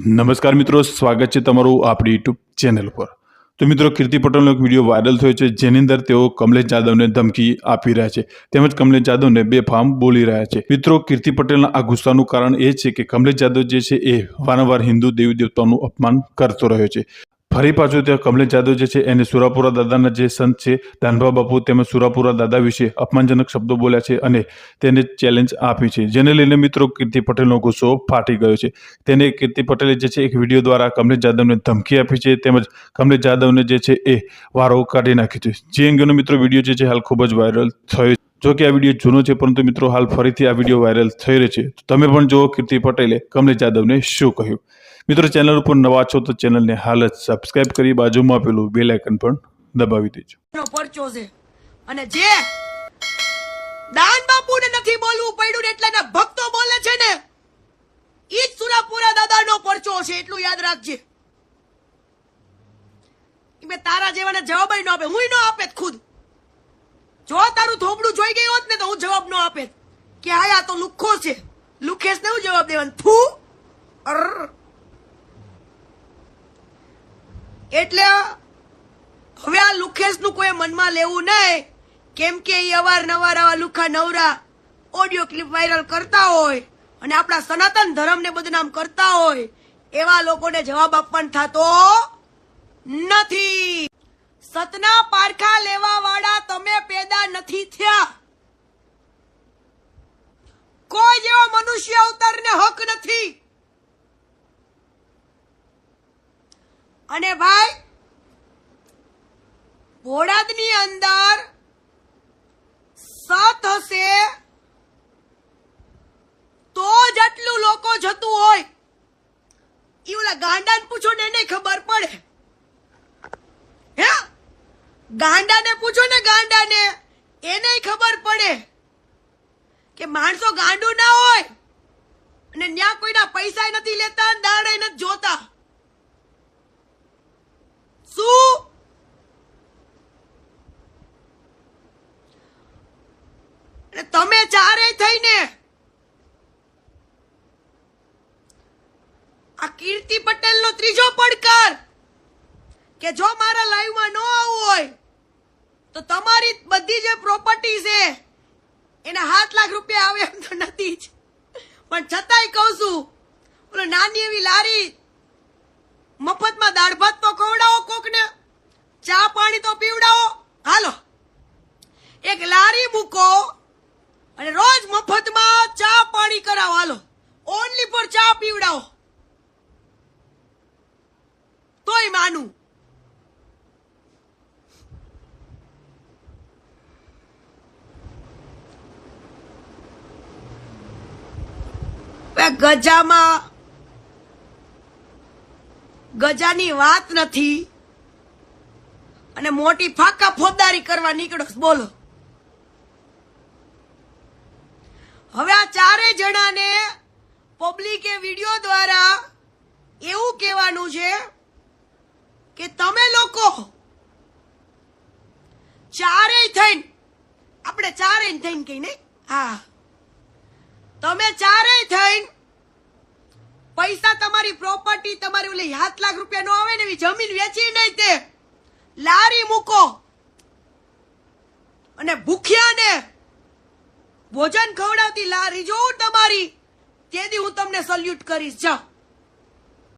નમસ્કાર મિત્રો, સ્વાગત છે તમારું આપણી યુટ્યુબ ચેનલ પર. તો મિત્રો, કીર્તિ પટેલનો એક વીડિયો વાયરલ થયો છે, જેની અંદર તેઓ કમલેશ જાદવને ધમકી આપી રહ્યા છે, તેમજ કમલેશ જાદવને બે ફામ બોલી રહ્યા છે. મિત્રો, કીર્તિ પટેલના આ ગુસ્સાનું કારણ એ છે કે કમલેશ જાદવ જે છે એ વારંવાર હિન્દુ દેવી દેવતાઓનું અપમાન કરતો રહ્યો છે. ફરી પાછું ત્યાં કમલેશ જાદવ જે છે, એને સુરાપુરા દાદાના જે સંત છે, દાનભા બાપુ તેમજ સુરાપુરા દાદા વિશે અપમાનજનક શબ્દો બોલ્યા છે અને તેને ચેલેન્જ આપી છે. જેને લઈને મિત્રો કીર્તિ પટેલનો ગુસ્સો ફાટી ગયો છે. તેને કીર્તિ પટેલે જે છે, એક વીડિયો દ્વારા કમલેશ જાદવને ધમકી આપી છે તેમજ કમલેશ જાદવને જે છે, એ વારો કાઢી નાખ્યો છે. જે અંગેનો મિત્રો વીડિયો જે છે, હાલ ખૂબ જ વાયરલ થયો છે. જો કે આ વીડિયો જૂનો છે, પરંતુ મિત્રો હાલ ફરીથી આ વીડિયો વાયરલ થઈ રહ્યો છે. તમે પણ જુઓ કીર્તિ પટેલે કમલેશ જાદવને શું કહ્યું? મિત્રો, ચેનલ ઉપર નવા છો તો ચેનલને હાલ જ સબસ્ક્રાઇબ કરી બાજુમાં પેલું બેલ આઇકન પણ દબાવી દેજો. પરચો છે. અને જે દાન બાપુને નથી બોલવું પડ્યું ને એટલે એના ભક્તો બોલે છે ને, ઈ જ સુરાપુરા દાદાનો પરચો છે, એટલું યાદ રાખજે. મેં તારા જેવાને જવાબ ન આપે હું ન આપે ખુદ. જો તારું થોબડું જોઈ ગઈ હોત ને તો હું જવાબ ન આપે. કે હા આ તો લુખ્ખો છે. લુખેશ ને હું જવાબ દેવાનું? થુ. એટલે હવે આ લુખેશનું કોઈ મનમાં લેવું નહીં. કેમ કે એ અવારનવાર આવા લુખા નવરા ઓડિયો ક્લિપ વાયરલ કરતા હોય અને આપણા સનાતન ધર્મને બદનામ કરતા હોય, એવા લોકોને જવાબ આપવાનો થતો નથી. સતના પારખા લેવા વાળા તમે પેદા નથી થયા. કોઈ જેવો મનુષ્ય અવતારને હક નથી. અને ભાઈ બોડાદની અંદર સત હશે તો જ આટલું લોકો જતું હોય. એ ઓલા ગાંડાને પૂછો ને એને ખબર પડે. હે? ગાંડાને પૂછો ને ગાંડાને, એને ખબર પડે કે માણસો ગાંડું ના હોય અને ત્યાં કોઈના પૈસા નથી લેતા દાડે નથી જોતા. શું? તમે ચારે થઈને આ કીર્તિ પટેલ નો ત્રીજો પડકાર કે જો મારા લાઈવમાં ન આવવું હોય, તો તમારી બધી જે પ્રોપર્ટી છે, એના સાત લાખ રૂપિયા આવે એમ તો નથી જ. પણ છતાંય કહું છું, ઓલો નાની એવી લારી, મફતમાં દાળ ભાત તો ખવડાવો કોકને, ચા પાણી તો પીવડાવો. હાલો, એક લારી મૂકો અને રોજ મફતમાં ચા પાણી કરાવો. હાલો ઓનલી ફોર ચા પીવડાવો. તોય માનું. હવે ગજામાં ગજાની વાત નથી. અને મોટી ફાકા ફોજદારી કરવા નીકળો. બોલો. હવે આ ચારે જણાને પબ્લિકે વીડિયો દ્વારા એવું કહેવાનું છે કે તમે લોકો ચારેય થઈને, આપણે ચારેય થઈને કહીને હા. તમે ચારેય થઈને પૈસા તમારી પ્રોપર્ટી તમારી ઓલી સાત લાખ રૂપિયા નો આવે ને એવી જમીન વેચી નહીં તે. લારી મૂકો. અને ભૂખ્યાને ભોજન ખવડાવતી લારી જોઉં તમારી, તેથી હું તમને સલ્યુટ કરીશ. જાઓ.